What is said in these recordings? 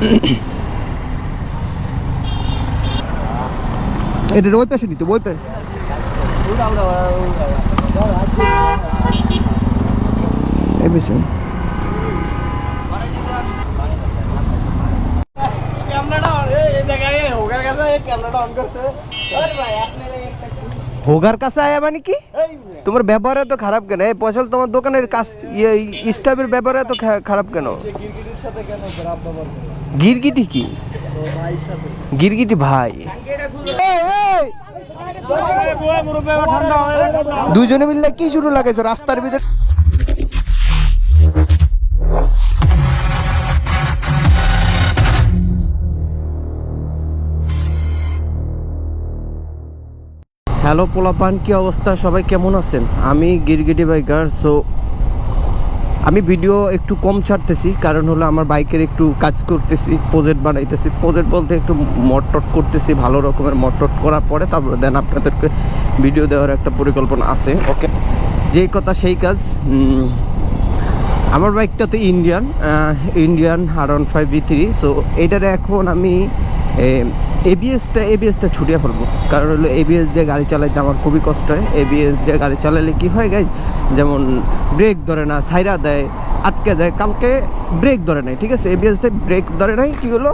এটা ওই পাশে দিতে ওই পাশে। হোগার কাছে আয়া মানে কি? তোমার ব্যবহার এত খারাপ কেন? এই পয়সা তোমার দোকানের কাজ ইয়ে স্টাফের ব্যবহার এত খারাপ কেন? গিরগিটি কি? গিরগিটি ভাই। দুজনে মিললে কি শুরু লাগাইছো রাস্তার ভিতরে হ্যালো পোলাপান, কি অবস্থা? সবাই কেমন আছেন? আমি গিরগিটি বাইকার সো আমি ভিডিও একটু কম ছাড়তেছি, কারণ হলো আমার বাইকের একটু কাজ করতেছি প্রজেক্ট বানাইতেছি। প্রজেক্ট বলতে একটু মটট করতেছি, ভালো রকমের মটট করার পরে তারপরে দেন আপনাদেরকে ভিডিও দেওয়ার একটা পরিকল্পনা আছে ওকে যেই কথা সেই কাজ আমার বাইকটা তো ইন্ডিয়ান ইন্ডিয়ান আর one five V three so এটার এখন আমি এবিএসটা এবিএসটা ছুটিয়ে ফেলব। কারণ হলো এবিএস দিয়ে গাড়ি চালাইতে আমার খুবই কষ্ট হয়। এবিএস দিয়ে গাড়ি চালালে কি হয় গাই যেমন ব্রেক ধরে না সাইরা দেয়, আটকে দেয়। কালকে ব্রেক ধরে নাই, ঠিক আছে? এবিএস দিয়ে ব্রেক ধরে নাই, কী হলো?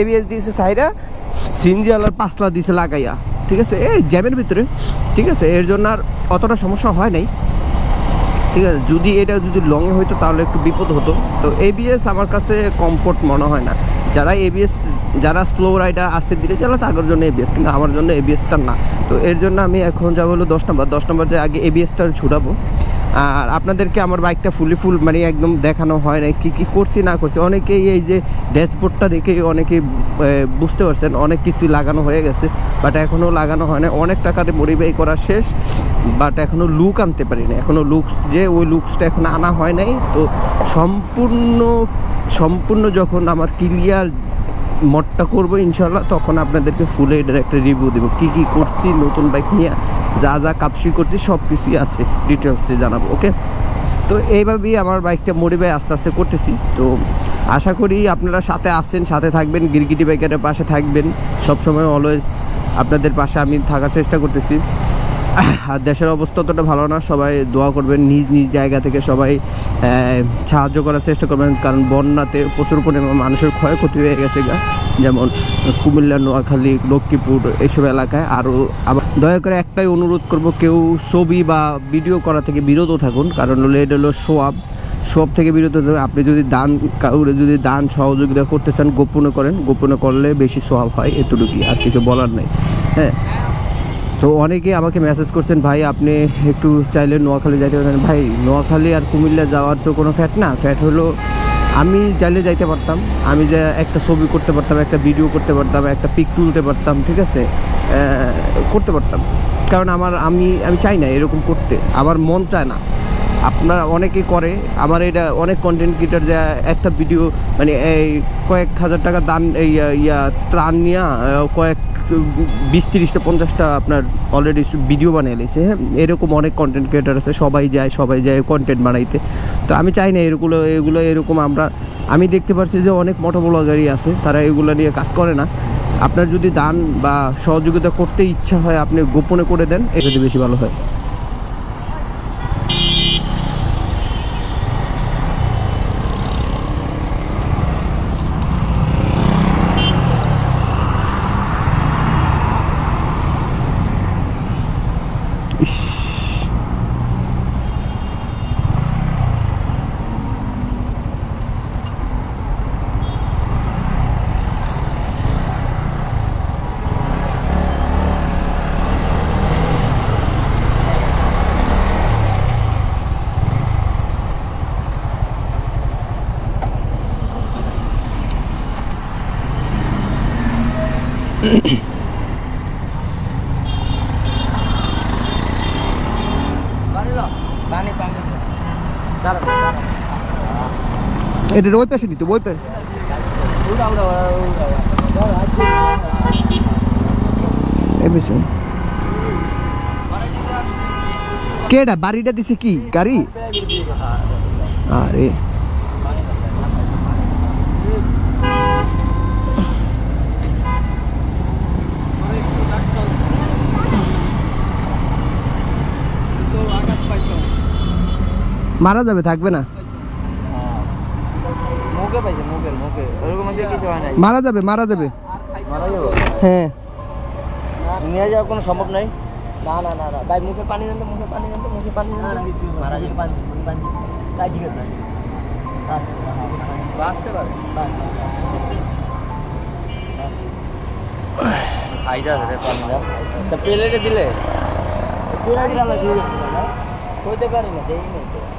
এবিএস দিয়েছে সাইরা সিনজি আলার পাঁচলা দিয়েছে লাগাইয়া, ঠিক আছে? এই জ্যামের ভিতরে, ঠিক আছে? এর জন্য আর অতটা সমস্যা হয় নাই। ঠিক আছে? যদি এটা যদি লংয়ে হইতো তাহলে একটু বিপদ হতো। তো এবিএস আমার কাছে কমফোর্ট মনে হয় না। যারা এবিএস যারা স্লো রাইডার আস্তে ধীরে চালায় তাদের জন্য এবিএস কিন্তু আমার জন্য এবিএসটা না। তো এর জন্য আমি এখন যাব হলো দশ নম্বর। দশ নম্বর যে আগে এবিএসটা ছুটাবো। আর আপনাদেরকে আমার বাইকটা ফুলি ফুল মানে একদম দেখানো হয় না কী কী করছি, না করছি। অনেকেই এই যে ড্যাশবোর্ডটা দেখে অনেকেই বুঝতে পারছেন, অনেক কিছু লাগানো হয়ে গেছে বাট এখনও লাগানো হয় না অনেক টাকাতে মডিফাই করা শেষ বাট এখনও লুক আনতে পারি না এখনও লুকস যে, ওই লুকসটা এখন আনা হয় নাই। তো সম্পূর্ণ সম্পূর্ণ যখন আমার ক্লিয়ার মডটা করব ইনশাল্লাহ, তখন আপনাদেরকে ফুলে এটার একটা রিভিউ দেবো। কী কী করছি, নতুন বাইক নিয়ে যা যা কাপসি করছি সব কিছুই আছে ডিটেলসে জানাব ওকে তো এইভাবেই আমার বাইকটা মডিফাই আস্তে আস্তে করতেছি। তো আশা করি আপনারা সাথে আসছেন সাথে থাকবেন, গিরগিটি বাইকারের পাশে থাকবেন। সবসময় অলওয়েজ আপনাদের পাশে আমি থাকার চেষ্টা করতেছি। আর দেশের অবস্থা অতটা ভালো না। সবাই দোয়া করবেন, নিজ নিজ জায়গা থেকে সবাই সাহায্য করার চেষ্টা করবেন, কারণ বন্যাতে প্রচুর পরিমাণ মানুষের ক্ষয়ক্ষতি হয়ে গেছে যেমন কুমিল্লা, নোয়াখালী, লক্ষ্মীপুর এইসব এলাকায়। আরও আবার দয়া করে একটাই অনুরোধ করব, কেউ ছবি বা ভিডিও করা থেকে বিরত থাকুন, কারণ এটা হলো সোয়াব। সব থেকে বিরত থাকুন। আপনি যদি দান, কাউরে যদি দান সহযোগিতা করতে চান, গোপনে করেন। গোপনে করলে বেশি সোয়াব হয়, এতটুকুই, আর কিছু বলার নেই। হ্যাঁ। তো অনেকে আমাকে মেসেজ করছেন, ভাই, আপনি একটু চাইলে নোয়াখালী যাইতে পারেন ভাই, নোয়াখালী আর কুমিল্লা যাওয়ার তো কোনো ফ্যাট না। ফ্যাট হলো আমি চাইলে যাইতে পারতাম, আমি যে একটা ছবি করতে পারতাম, একটা ভিডিও করতে পারতাম, একটা পিক তুলতে পারতাম, ঠিক আছে? করতে পারতাম। কারণ আমার, আমি আমি চাই না এরকম করতে। আমার মন চায় না। আপনারা অনেকেই করে, আমার এটা অনেক কন্টেন্ট ক্রিয়েটার যে একটা ভিডিও মানে এই কয়েক হাজার টাকা দান ইয়া ত্রাণ নিয়ে কয়েক বিশ তিরিশটা, পঞ্চাশটা আপনার অলরেডি ভিডিও বানিয়ে নিয়েছে হ্যাঁ এরকম অনেক কন্টেন্ট ক্রিয়েটার আছে, সবাই যায় সবাই যায় কন্টেন্ট বানাইতে। তো আমি চাই না এরগুলো, এগুলো এরকম আমরা, আমি দেখতে পারছি যে অনেক মোটো ব্লগারই আছে, তারা এগুলো নিয়ে কাজ করে না। আপনার যদি দান বা সহযোগিতা করতে ইচ্ছা হয়, আপনি গোপনে করে দেন এটা যদি বেশি ভালো হয়। এটার ওই পাশে দিতে ওই পাশে। কেডা বাড়িটা দিছে কি? গাড়ি? আরে। মারা যাবে থাকবে না। মারা যাবে মারা যাবে। হ্যাঁ। নিয়ে যাওয়া কোনো সম্ভব নাই। না না না না। ভাই মুখে পানি নেন তো, মুখে পানি নেন তো, মুখে পানি মারা পানি তা দিলে। না? কইতে পারি না না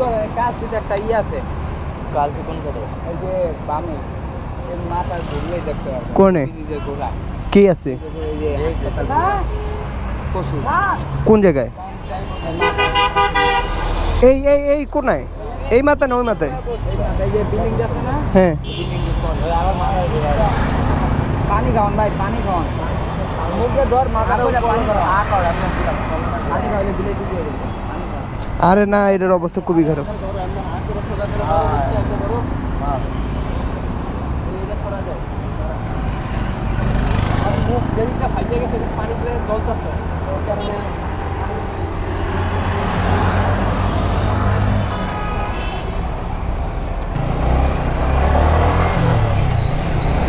তো একটা ইয়ে আছে কালকে কোন ওই যে বামে এই মাথা ঘুরলে দেখতে পারবে কোনে? নিজের ঘোরা কে আছে এই যে পশু কোন জায়গায় এই এই এই কোনায় এই মাথায় না ওই মাথায় এই যে বিল্ডিং আছে না হ্যাঁ পানি খাওয়ান ভাই পানি খাওয়ান মুখে ধর মাথা পানি কর পানি খাওয়ালে আরে না এটার অবস্থা খুবই খারাপ।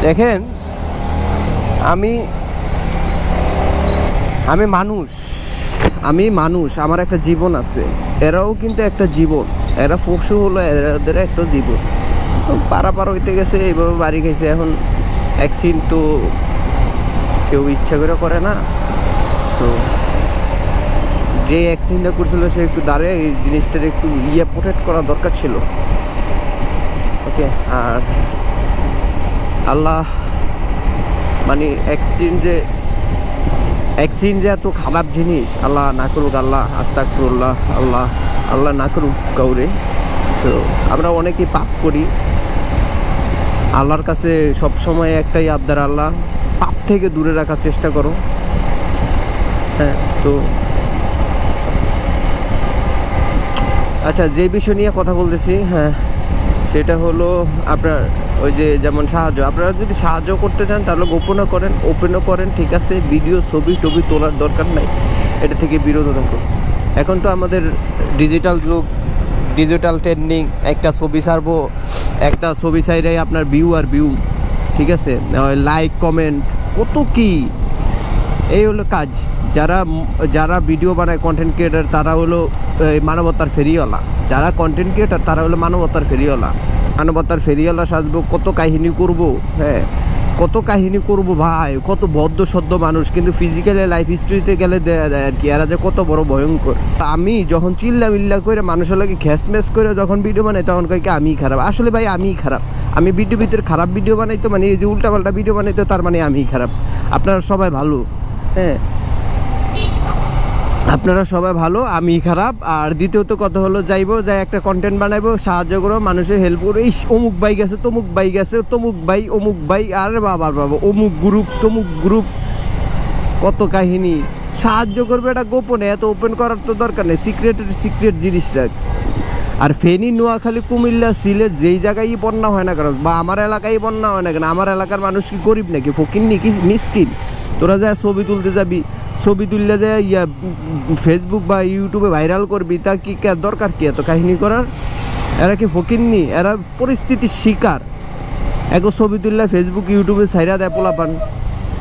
দেখেন আমি আমি মানুষ। আমি মানুষ, আমার একটা জীবন আছে। এরাও কিন্তু একটা জীবন। এরা পশু হলো, এদের একটা জীবন। তো পারা পার হইতে গেছে, এইভাবে বাড়ি গেছে। এখন অ্যাক্সিডেন্ট তো কেউ ইচ্ছা করে করে না। তো যে অ্যাক্সিডেন্টটা করছিল, সে একটু দাঁড়িয়ে এই জিনিসটার একটু ইয়ে প্রোটেক্ট করা দরকার ছিল। ওকে আর আল্লাহ মানে অ্যাক্সিডেন্ট যে অ্যাক্সিডেন্ট যে এত খারাপ জিনিস, আল্লাহ না করুক আল্লাহ আস্তাকফিরুল্লাহ আল্লাহ আল্লাহ না করুক কাউরে। তো আমরা অনেকেই পাপ করি। আল্লাহর কাছে সব সময় একটাই আবদার, আল্লাহ পাপ থেকে দূরে রাখার চেষ্টা করো। হ্যাঁ তো আচ্ছা যে বিষয় নিয়ে কথা বলতেছি হ্যাঁ সেটা হলো আপনার ওই যে যেমন সাহায্য, আপনারা যদি সাহায্য করতে চান তাহলে গোপনও করেন ওপেনও করেন, ঠিক আছে? ভিডিও, ছবি, টবি তোলার দরকার নাই। এটা থেকে বিরত থাকুন। এখন তো আমাদের ডিজিটাল যুগ ডিজিটাল ট্রেন্ডিং একটা ছবি ছাড়বো, একটা ছবি ছাইরাই আপনার ভিউ আর ভিউ ঠিক আছে? লাইক কমেন্ট কত কি? এই হলো কাজ। যারা যারা ভিডিও বানায় কন্টেন্ট ক্রিয়েটার তারা হলো মানবতার ফেরিওয়ালা। যারা কন্টেন্ট ক্রিয়েটার তারা হলো মানবতার ফেরিওয়ালা। মানবতার ফেরিওয়ালা সাজবো, কত কাহিনী করব হ্যাঁ কত কাহিনী করব ভাই, কত বদ্ধ সদ্য মানুষ, কিন্তু ফিজিক্যালি লাইফ হিস্ট্রিতে গেলে দেয়া আর কি, এরা যে কত বড় ভয়ঙ্কর। আমি যখন চিল্লা মিল্লা করে মানুষের লাগে খ্যাসম্যাস করে যখন ভিডিও বানাই, তখন কয় কি, আমিই খারাপ। আসলে ভাই, আমিই খারাপ। আমি ভিডিও ভিতরে খারাপ ভিডিও বানাই তো মানে এই যে উল্টাপাল্টা ভিডিও বানাই তো তার মানে আমিই খারাপ। আপনারা সবাই ভালো হ্যাঁ আপনারা সবাই ভালো, আমি খারাপ। আর দ্বিতীয়ত কথা হলো, যাইবো, যাই একটা কন্টেন্ট বানাইবো, সাহায্য করব মানুষের হেল্প করব ইস, অমুক বাই গেছে, তমুক বাই গেছে, তমুক বাই অমুক বাই আরে বাবার বাবা, অমুক গ্রুপ তমুক গ্রুপ কত কাহিনী। সাহায্য করবে এটা গোপনে, এত ওপেন করার তো দরকার নেই সিক্রেটের সিক্রেট জিনিসটা আর ফেনী, নোয়াখালী, কুমিল্লা, সিলেট, যেই জায়গায় বন্যা হয় না কেন, বা আমার এলাকায় বন্যা হয় না কেন, আমার এলাকার মানুষ কি গরিব নাকি, ফকির নাকি, মিসকিন? তোরা যা ছবি তুলতে যাবি ছবি তুললে যে ইয়া ফেসবুক বা ইউটিউবে ভাইরাল করবি, তা কি দরকার কি এত কাহিনী করার? এরা কি ফকিরনি এরা পরিস্থিতির শিকার। এক ছবি তুললে ফেসবুক ইউটিউবে সাইরা দেয় পোলাপান।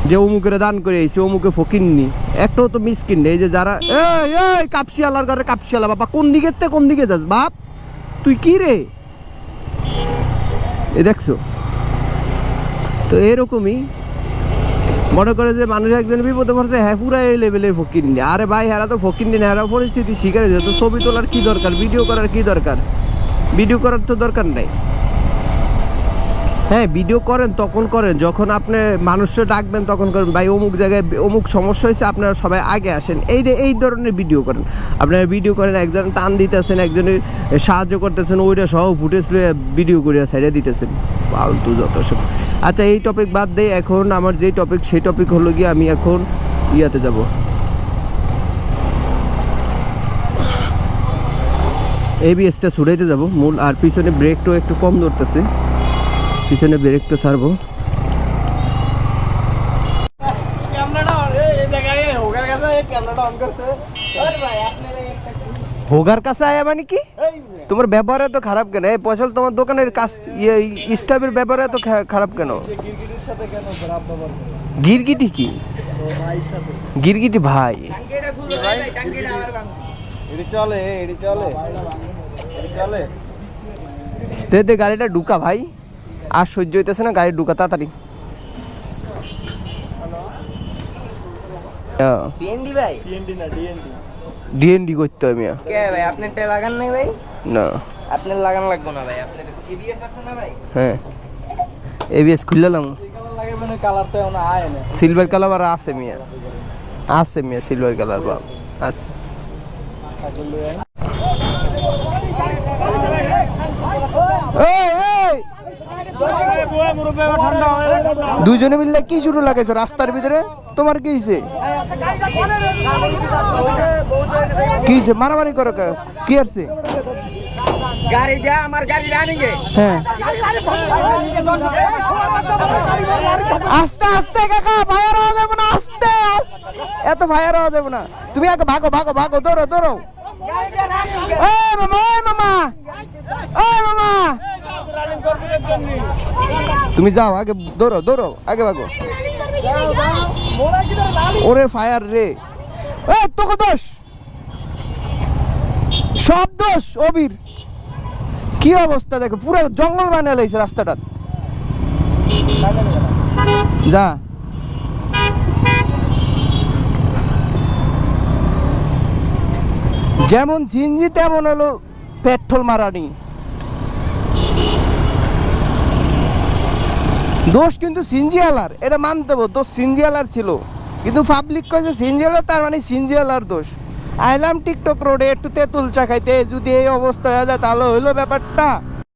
যে অমুকের দান করে এসে অমুকে ফকিরনি একটাও তো মিসকিন নেই যে যারা, এই এই, কাপসিয়ালার ঘরে কাপসিয়ালা, বাবা, কোন দিকের তে কোন দিকে যাস, বাপ? তুই কি রে? এ দেখছ? তো এরকমই মনে করে যে মানুষ একজন বিপদে পড়ছে হ্যাঁ পুরা এই লেভেলের ফকির নি। আরে ভাই হেরা তো ফকির নি হেরা পরিস্থিতি শিকার হয়েছে তো ছবি তোলার কি দরকার ভিডিও করার কি দরকার? ভিডিও করার তো দরকার নাই। হ্যাঁ ভিডিও করেন, তখন করেন, যখন আপনি মানুষকে ডাকবেন, তখন করেন। ভাই, অমুক জায়গায় অমুক সমস্যা হয়েছে, আপনারা সবাই আগে আসেন। এই এই ধরনের ভিডিও করেন। আপনারা ভিডিও করেন, একজন টান দিতেছেন, একজনের সাহায্য করতেছেন, ওইটা সহ ফুটেজ ভিডিও করিয়া সাইডে দিতেছেন। ফালতু যত সব আচ্ছা এই টপিক বাদ দেয় এখন আমার যে টপিক সেই টপিক হলো গিয়ে আমি এখন ইয়াতে যাব। এবিএসটা ছুটাইতে যাব। মূল, আর পিছনে ব্রেকটাও একটু কম ধরতেছে। পিছনে ব্রেকটা ছাড়বো। হোগার কাছে আয়া মানে কি? তোমার ব্যবহার এত খারাপ কেন? এই পয়সা তোমার দোকানের কাজ ইয়ে স্টাফের ব্যবহার এত খারাপ কেন? গিরগিটি কি? গিরগিটি ভাই। তে গাড়িটা ঢুকা ভাই। আর সহ্য হইতেছে না গাড়ি ঢুকা তাড়াতাড়ি। সিএনডি ভাই। ডিএনডি করতে হবে মিয়া। কে ভাই আপনার টা লাগান নাই ভাই? না। আপনার লাগান লাগবো না ভাই আপনার টিভিএস আছে না ভাই? হ্যাঁ। এবিএস খুললাম। সিলভার কালার আর আছে মিয়া। আছে মিয়া সিলভার কালার বাপ আছে। এই! দুইজনে মিললে কি শুরু লাগাইছো রাস্তার ভিতরে? তোমার কি হয়েছে কি হয়েছে মারামারি করো কে? গাড়িটা আমার গাড়ি রানিংয়ে হ্যাঁ। আস্তে আস্তে কাকা ভাইয়ার হওয়া যাবে না আস্তে আস্তে। এত হওয়া যাবে না। তুমি আগে ভাগো ভাগো ভাগো দৌড়ো দৌড়ো এই মামা এই মামা এই মামা তুমি যাও, আগে দৌড়ো দৌড়ো আগে ভাগো। ওরে ফায়ার রে। এ, তোকে দোষ। সব দোষ, অবির। কি অবস্থা দেখো, পুরো জঙ্গল বানিয়ে লাইছে রাস্তাটা। যা। যেমন জিঞ্জি তেমন হলো পেট্রোল মারানি। দোষ কিন্তু সিনজিয়ালার, এটা মানতে হবে, দোষ সিনজিয়ালার ছিল। কিন্তু পাবলিক কয়েছে সিনজিয়ালার, তার মানে সিনজিয়ালার দোষ। আইলাম টিকটক রোডে একটু তেঁতুল চা খাইতে, যদি এই অবস্থা হয়ে যায়, তাহলে হইল ব্যাপারটা।